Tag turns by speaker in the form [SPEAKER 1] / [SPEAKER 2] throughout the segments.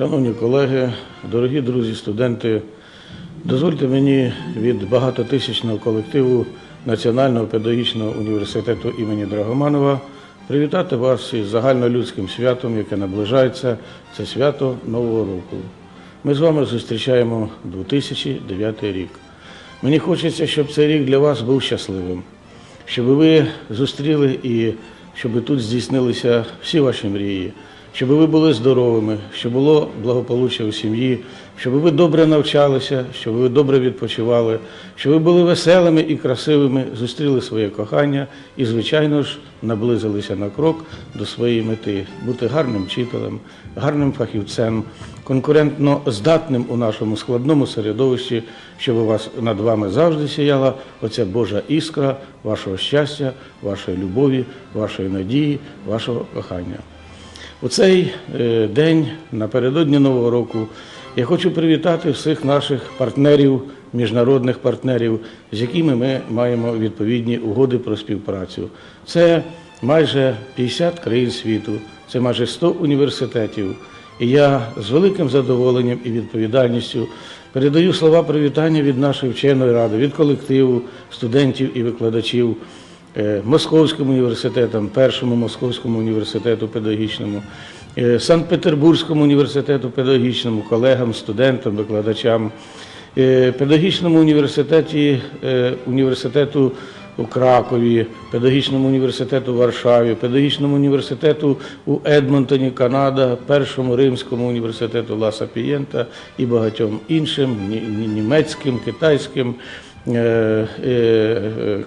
[SPEAKER 1] Шановні колеги, дорогі друзі, студенти, дозвольте мені від багатотисячного колективу Національного педагогічного університету імені Драгоманова привітати вас із загальнолюдським святом, яке наближається. Це свято Нового року. Ми з вами зустрічаємо 2009 рік. Мені хочеться, щоб цей рік для вас був щасливим, щоб ви зустріли і щоб тут здійснилися всі ваші мрії, щоб ви були здоровими, щоб було благополуччя у сім'ї, щоб ви добре навчалися, щоб ви добре відпочивали, щоб ви були веселими і красивими, зустріли своє кохання і, звичайно ж, наблизилися на крок до своєї мети бути гарним вчителем, гарним фахівцем, конкурентно здатним у нашому складному середовищі, щоб у вас над вами завжди сіяла оця Божа іскра вашого щастя, вашої любові, вашої надії, вашого кохання. У цей е, день, напередодні Нового року, я хочу привітати всіх наших партнерів, міжнародних партнерів, з якими ми маємо відповідні угоди про співпрацю. Це майже 50 країн світу, це майже 100 університетів. І я з великим задоволенням і відповідальністю передаю слова привітання від нашої вченої ради, від колективу студентів і викладачів. Е, Московським університетом, першому Московському університету педагогічному, е, Санкт-Петербурзькому університету педагогічному, колегам, студентам, викладачам, е, педагогічному університеті університету у Кракові, педагогічному університету у Варшаві, педагогічному університету у Едмонтоні, Канада, першому римському університету Ла Сапієнта і багатьом іншим ні- ні- німецьким, китайським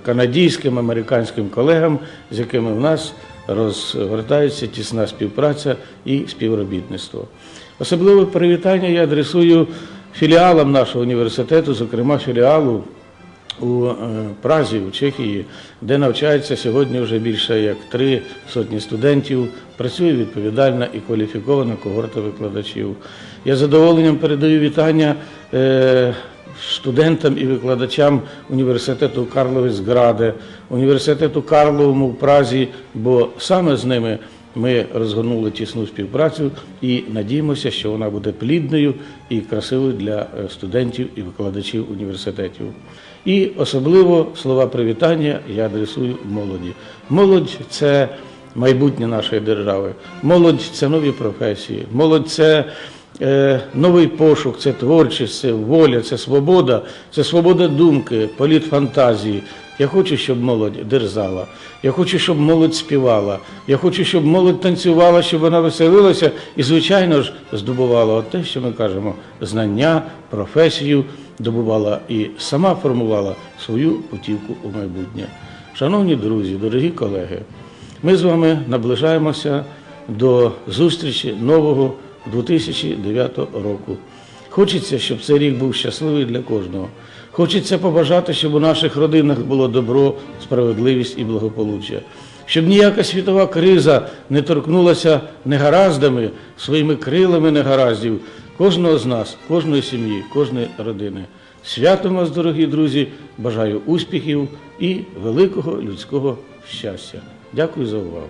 [SPEAKER 1] канадійським, американським колегам, з якими в нас розгортається тісна співпраця і співробітництво. Особливе привітання я адресую філіалам нашого університету, зокрема філіалу у е, Празі, у Чехії, де навчається сьогодні вже більше як три сотні студентів, працює відповідальна і кваліфікована когорта викладачів. Я задоволенням передаю вітання е, студентам і викладачам університету Карловець Граде, університету Карловому в Празі, бо саме з ними ми розгорнули тісну співпрацю і надіємося, що вона буде плідною і красивою для е, студентів і викладачів університетів. І особливо слова привітання я адресую молоді. Молодь це майбутнє нашої держави. Молодь це нові професії. Молодь це новий пошук, це творчість, це воля, це свобода, це свобода думки, політ фантазії. Я хочу, щоб молодь дерзала. Я хочу, щоб молодь співала. Я хочу, щоб молодь танцювала, щоб вона веселилася і, звичайно ж, здобувала от те, що ми кажемо, знання, професію, добувала і сама формувала свою путівку у майбутнє. Шановні друзі, дорогі колеги, ми з вами наближаємося до зустрічі нового 2009 року. Хочеться, щоб цей рік був щасливий для кожного. Хочеться побажати, щоб у наших родинах було добро, справедливість і благополуччя. Щоб ніяка світова криза не торкнулася негараздами, своїми крилами негараздів кожного з нас, кожної сім'ї, кожної родини. Святом вас, дорогі друзі, бажаю успіхів і великого людського щастя. Дякую за увагу.